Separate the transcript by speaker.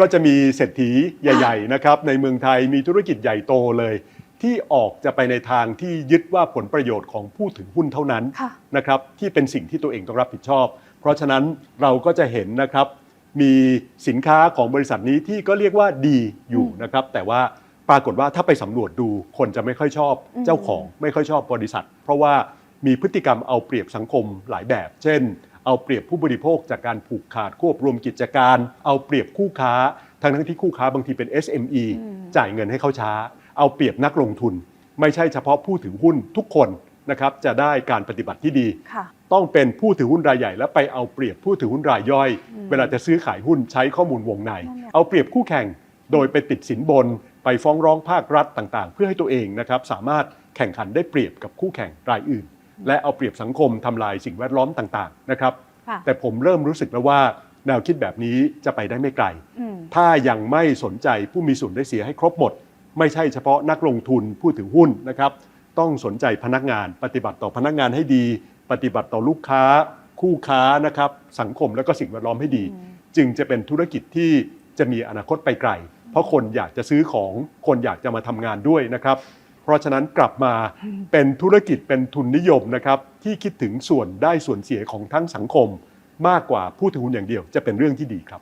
Speaker 1: ก็จะมีเศรษฐีใหญ่ๆนะครับในเมืองไทยมีธุรกิจใหญ่โตเลย ที่ออกจะไปในทางที่ยึดว่าผลประโยชน์ของผู้ถือหุ้นเท่านั้น
Speaker 2: ค่ะ
Speaker 1: นะครับที่เป็นสิ่งที่ตัวเองต้องรับผิดชอบ เพราะฉะนั้นเราก็จะเห็นนะครับ มีสินค้าของบริษัทนี้ที่ก็เรียกว่าดีอยู่นะครับ แต่ว่าปรากฏว่าถ้าไปสำรวจดูคนจะไม่ค่อยชอบ
Speaker 2: อืม
Speaker 1: เจ้าของ ไม่ค่อยชอบบริษัท เพราะว่ามีพฤติกรรมเอาเปรียบสังคมหลายแบบ เช่น เอาเปรียบผู้บริโภคจากการผูกขาดควบรวมกิจการ เอาเปรียบคู่ค้า ทั้งทั้งๆที่คู่ค้าบางทีเป็น SME
Speaker 2: อืม
Speaker 1: จ่ายเงินให้เขาช้า เอาเปรียบนักลงทุน ไม่ใช่เฉพาะผู้ถือหุ้นทุกคนนะครับจะได้การปฏิบัติที่ดี
Speaker 2: ค่ะ
Speaker 1: ต้องเป็นผู้ถือหุ้นรายใหญ่และไปเอาเปรียบผู้ถือหุ้นรายย่อย
Speaker 2: อืม
Speaker 1: เวลาจะซื้อขายหุ้นใช้ข้อมูลวงใน
Speaker 2: นั่นแหละ
Speaker 1: เอาเปรียบคู่แข่งโดยไปติดสินบน ไปฟ้องร้องภาครัฐต่างๆ เพื่อให้ตัวเองนะครับสามารถแข่งขันได้เปรียบกับคู่แข่งรายอื่น และเอาเปรียบสังคมทำลายสิ่งแวดล้อมต่าง ๆ นะครับ
Speaker 2: ค่ะ
Speaker 1: แต่ผมเริ่มรู้สึกแล้วว่าแนวคิดแบบนี้จะไปได้ไม่ไกล
Speaker 2: อืม
Speaker 1: ถ้ายังไม่สนใจผู้มีส่วนได้เสียให้ครบหมด ไม่ใช่เฉพาะนักลงทุนผู้ถือหุ้นนะครับ ต้องสนใจพนักงาน ปฏิบัติต่อพนักงานให้ดี ปฏิบัติต่อลูกค้า คู่ค้านะครับ สังคมและก็สิ่งแวดล้อมให้ดี
Speaker 2: อืม
Speaker 1: จึงจะเป็นธุรกิจที่จะมีอนาคตไปไกล เพราะคนอยากจะซื้อของ คนอยากจะมาทำงานด้วยนะครับ เพราะฉะนั้นกลับมาเป็นธุรกิจเป็นทุนนิยมนะครับที่คิดถึงส่วนได้ส่วนเสียของทั้งสังคม มากกว่าผู้ถือหุ้นอย่างเดียวจะเป็นเรื่องที่ดีครับ